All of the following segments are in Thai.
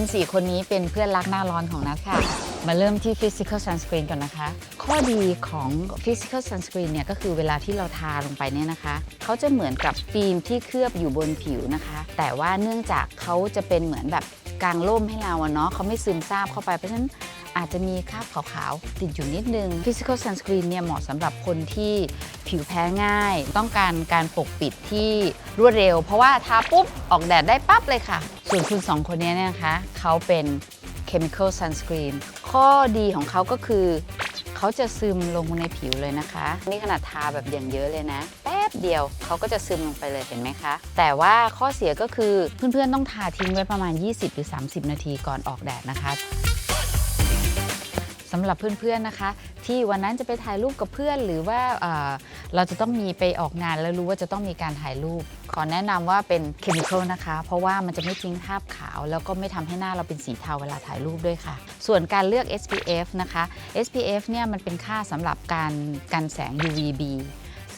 คุณสี่คนนี้เป็นเพื่อนรักหน้าร้อนของนัทค่ะ มาเริ่มที่ physical sunscreen ก่อนนะคะ ข้อดีของ physical sunscreen เนี่ยก็คือเวลาที่เราทาลงไปเนี่ยนะคะ เขาจะเหมือนกับฟิล์มที่เคลือบอยู่บนผิวนะคะ แต่ว่าเนื่องจากเขาจะเป็นเหมือนแบบกางร่มให้เราอะเนาะเขาไม่ซึมซาบเข้าไปเพราะฉะนั้น อาจจะมีคราบขาวๆ ติดอยู่นิดนึง Physical Sunscreen เนี่ยเหมาะสำหรับคนที่ผิวแพ้ง่าย ต้องการการปกปิดที่รวดเร็ว เพราะว่าทาปุ๊บ ออกแดดได้ปั๊บเลยค่ะ ส่วนคุณสองคนนี้เนี่ยนะคะ เขาเป็น Chemical Sunscreen ข้อดีของเขาก็คือ เขาจะซึมลงในผิวเลยนะคะ นี่ขนาดทาแบบอย่างเยอะเลยนะแป๊บเดียวเขาก็จะซึมลงไปเลยเห็นไหมคะ แต่ว่าข้อเสียก็คือเพื่อนๆต้องทาทิ้งไว้ประมาณ 20 หรือ 30 นาทีก่อนออกแดดนะคะ สำหรับเพื่อนๆนะคะ ที่วันนั้นจะไปถ่ายรูปกับเพื่อน หรือว่าเอ่อเราจะต้องมีไปออกงานแล้วรู้ว่าจะต้องมีการถ่ายรูป ขอแนะนำว่าเป็นเคมีคอลนะคะ เพราะว่ามันจะไม่ทิ้งคราบขาว แล้วก็ไม่ทำให้หน้าเราเป็นสีเทาเวลาถ่ายรูปด้วยค่ะ ส่วนการเลือก SPF นะคะ SPF เนี่ยมันเป็นค่าสำหรับการกันแสง UVB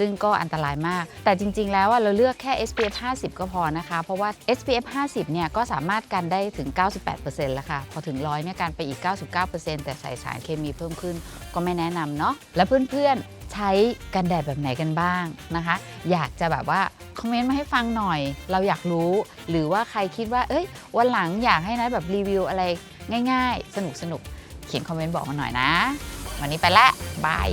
ซึ่งก็อันตรายมาก แต่จริง ๆ แล้วเราเลือกแค่ SPF 50 ก็พอนะคะ เพราะว่า SPF 50 เนี่ยก็สามารถกันได้ถึง 98%แล้วค่ะ พอถึงร้อยเนี่ยกันไปอีก 99%แต่ใส่สารเคมีเพิ่มขึ้นก็ไม่แนะนำเนาะแล้วเพื่อนๆใช้กันแดดแบบไหนกันบ้างนะคะ อยากจะแบบว่าคอมเมนต์มาให้ฟังหน่อย เราอยากรู้ หรือว่าใครคิดว่า เอ้ย วันหลังอยากให้นะแบบรีวิวอะไรง่าย ๆ สนุกๆเขียนคอมเมนต์บอกมาหน่อยนะ วันนี้ไปละบาย